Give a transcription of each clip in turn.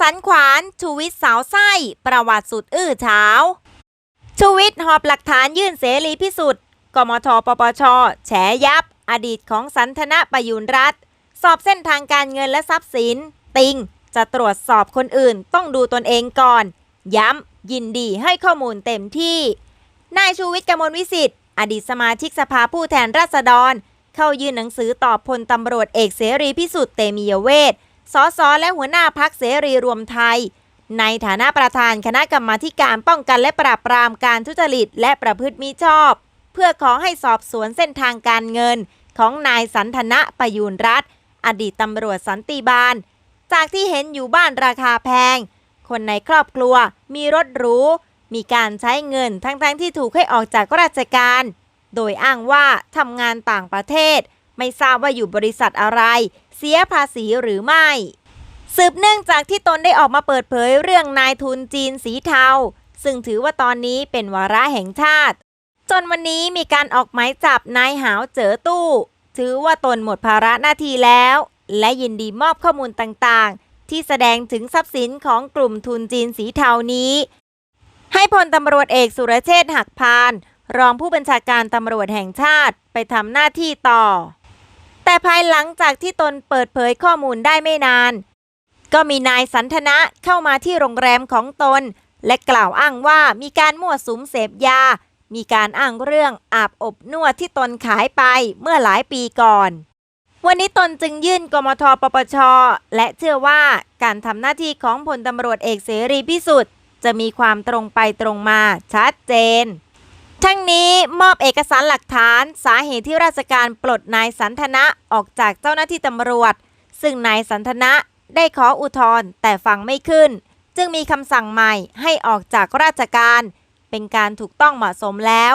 สันขวานชูวิทย์สาวไส้ ประวัติสุดอื้อเช้าชูวิทย์หอบหลักฐานยื่นเสรีพิสุทธิ์กมทปปช แฉยับ อดีตของสันทนประยุนรัฐ สอบเส้นทางการเงินและทรัพย์สิน ติง จะตรวจสอบคนอื่นต้องดูตนเองก่อน ย้ำ ยินดีให้ข้อมูลเต็มที่ นายชูวิทย์กมลวิสิทธิ์ อดีตสมาชิกสภาผู้แทนราษฎร เข้ายื่นหนังสือตอบพลตำรวจเอกเสรีพิสุทธิ์เตมียเวท สสและหัวหน้าพักเสรีรวมไทย ในฐานะประธานคณะกรรมาการป้องกันและปราบปรามการทุจริตและประพฤติมิชอบ เพื่อขอให้สอบสวนเส้นทางการเงิน ของนายสันทนะประยูนรัฐ อดีตตำรวจสันติบาล จากที่เห็นอยู่บ้านราคาแพง คนในครอบครัวมีรถหรู มีการใช้เงินทั้งๆทที่ถูกให้ออกจากราชการ โดยอ้างว่าทำงานต่างประเทศ ไม่ทราบว่าอยู่บริษัทอะไร สียภาษีหรือไม่ สืบเนื่องจากที่ตนได้ออกมาเปิดเผยเรื่องนายทุนจีนสีเทา ซึ่งถือว่าตอนนี้เป็นวาระแห่งชาติ จนวันนี้มีการออกหมายจับนายหาวเจ๋อตู้ ถือว่าตนหมดภาระหน้าที่แล้ว และยินดีมอบข้อมูลต่างๆ ที่แสดงถึงทรัพย์สินของกลุ่มทุนจีนสีเทานี้ ให้พลตำรวจเอกสุรเชษฐ์หักพาน รองผู้บัญชาการตำรวจแห่งชาติไปทำหน้าที่ต่อ แต่ภายหลังจากที่ตนเปิดเผยข้อมูลได้ไม่นาน ก็มีนายสันทนะเข้ามาที่โรงแรมของตน และกล่าวอ้างว่ามีการมั่วสุมเสพยา มีการอ้างเรื่องอาบอบนวดที่ตนขายไปเมื่อหลายปีก่อน วันนี้ตนจึงยื่นกมทปปช และเชื่อว่าการทำหน้าที่ของพลตำรวจเอกเสรีพิสุทธิ์จะมีความตรงไปตรงมาชัดเจน ทั้งนี้มอบเอกสารหลักฐานสาเหตุที่ราชการปลดนายสันทนะออกจากเจ้าหน้าที่ตำรวจ ซึ่งนายสันทนะได้ขออุทธรณ์แต่ฟังไม่ขึ้น จึงมีคำสั่งใหม่ให้ออกจากราชการ เป็นการถูกต้องเหมาะสมแล้ว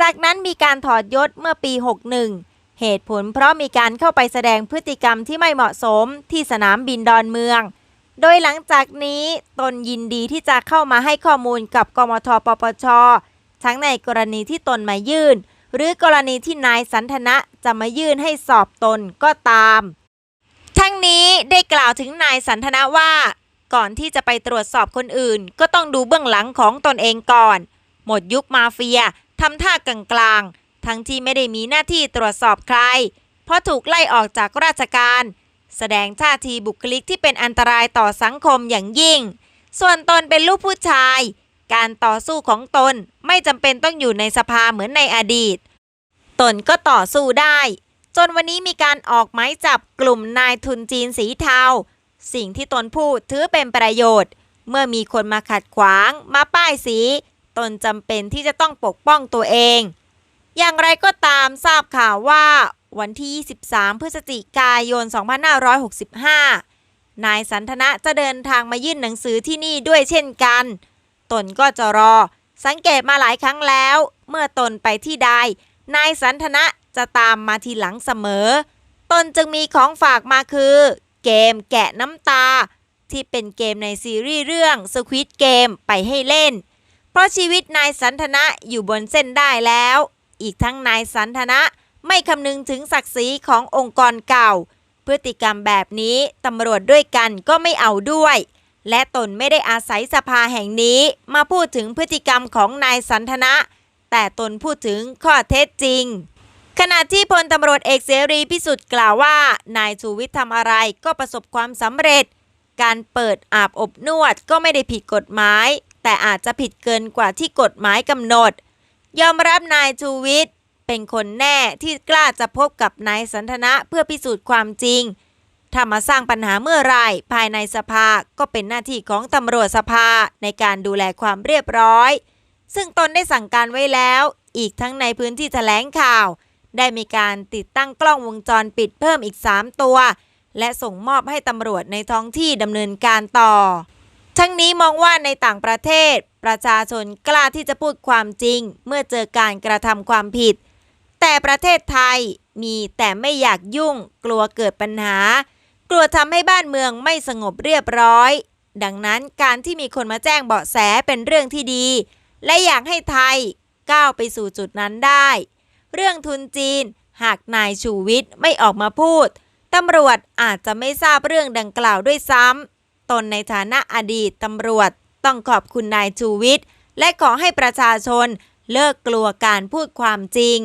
จากนั้นมีการถอดยศเมื่อปี 61 เหตุผลเพราะมีการเข้าไปแสดงพฤติกรรมที่ไม่เหมาะสมที่สนามบินดอนเมือง โดยหลังจากนี้ตนยินดีที่จะเข้ามาให้ข้อมูลกับกมทปปช ทั้งในกรณีที่ตนมายื่น หรือกรณีที่นายสันทนะจะมายื่นให้สอบตนก็ตาม ทั้งนี้ได้กล่าวถึงนายสันทนะว่า ก่อนที่จะไปตรวจสอบคนอื่น ก็ต้องดูเบื้องหลังของตนเองก่อน หมดยุคมาเฟียทำท่ากลางๆ ทั้งที่ไม่ได้มีหน้าที่ตรวจสอบใคร เพราะถูกไล่ออกจากราชการ แสดงท่าทีบุคลิกที่เป็นอันตรายต่อสังคมอย่างยิ่ง ส่วนตนเป็นลูกผู้ชาย การต่อสู้ของตนไม่จำเป็นต้องอยู่ในสภาเหมือนในอดีต ตนก็ต่อสู้ได้ จนวันนี้มีการออกหมายจับกลุ่มนายทุนจีนสีเทา สิ่งที่ตนพูดถือเป็นประโยชน์ เมื่อมีคนมาขัดขวาง มาป้ายสี ตนจำเป็นที่จะต้องปกป้องตัวเอง อย่างไรก็ตามทราบข่าวว่า วันที่ 23 พฤศจิกายน 2565นายสันทนะจะเดินทางมายื่นหนังสือที่นี่ด้วยเช่นกัน ตนก็จะรอ สังเกตมาหลายครั้งแล้ว เมื่อตนไปที่ใด นายสันทนะจะตามมาทีหลังเสมอ ตนจึงมีของฝากมาคือ เกมแกะน้ำตา ที่เป็นเกมในซีรีส์เรื่อง Squid Game ไปให้เล่น เพราะชีวิตนายสันทนะอยู่บนเส้นได้แล้ว อีกทั้งนายสันทนะไม่คำนึงถึงศักดิ์ศรีขององค์กรเก่า พฤติกรรมแบบนี้ตำรวจด้วยกันก็ไม่เอาด้วย และตนไม่ได้อาศัยสภาแห่งนี้มาพูดถึงพฤติกรรมของนายสันทนะ แต่ตนพูดถึงข้อเท็จจริง ขณะที่พลตำรวจเอกเสรีพิสุทธิ์กล่าวว่า นายชูวิทย์ทำอะไรก็ประสบความสำเร็จ การเปิดอาบอบนวดก็ไม่ได้ผิดกฎหมาย แต่อาจจะผิดเกินกว่าที่กฎหมายกำหนด ยอมรับนายชูวิทย์เป็นคนแน่ที่กล้าจะพบกับนายสันทนะเพื่อพิสูจน์ความจริง ถ้ามาสร้างปัญหาเมื่อไรภายในสภาก็เป็นหน้าที่ของตำรวจสภาในการดูแลความเรียบร้อย ซึ่งตนได้สั่งการไว้แล้ว อีกทั้งในพื้นที่แถลงข่าว ได้มีการติดตั้งกล้องวงจรปิดเพิ่มอีก 3 ตัว และส่งมอบให้ตำรวจในท้องที่ดำเนินการต่อ ทั้งนี้มองว่าในต่างประเทศ ประชาชนกล้าที่จะพูดความจริง เมื่อเจอการกระทำความผิด แต่ประเทศไทยมีแต่ไม่อยากยุ่งกลัวเกิดปัญหา กลัวทำให้บ้านเมืองไม่สงบเรียบร้อย ดังนั้นการที่มีคนมาแจ้งเบาะแสเป็นเรื่องที่ดี และอยากให้ไทยก้าวไปสู่จุดนั้นได้ เรื่องทุนจีน หากนายชูวิทย์ไม่ออกมาพูดตำรวจอาจจะไม่ทราบเรื่องดังกล่าวด้วยซ้ำตนในฐานะอดีตตำรวจต้องขอบคุณนายชูวิทย์และขอให้ประชาชนเลิกกลัวการพูดความจริง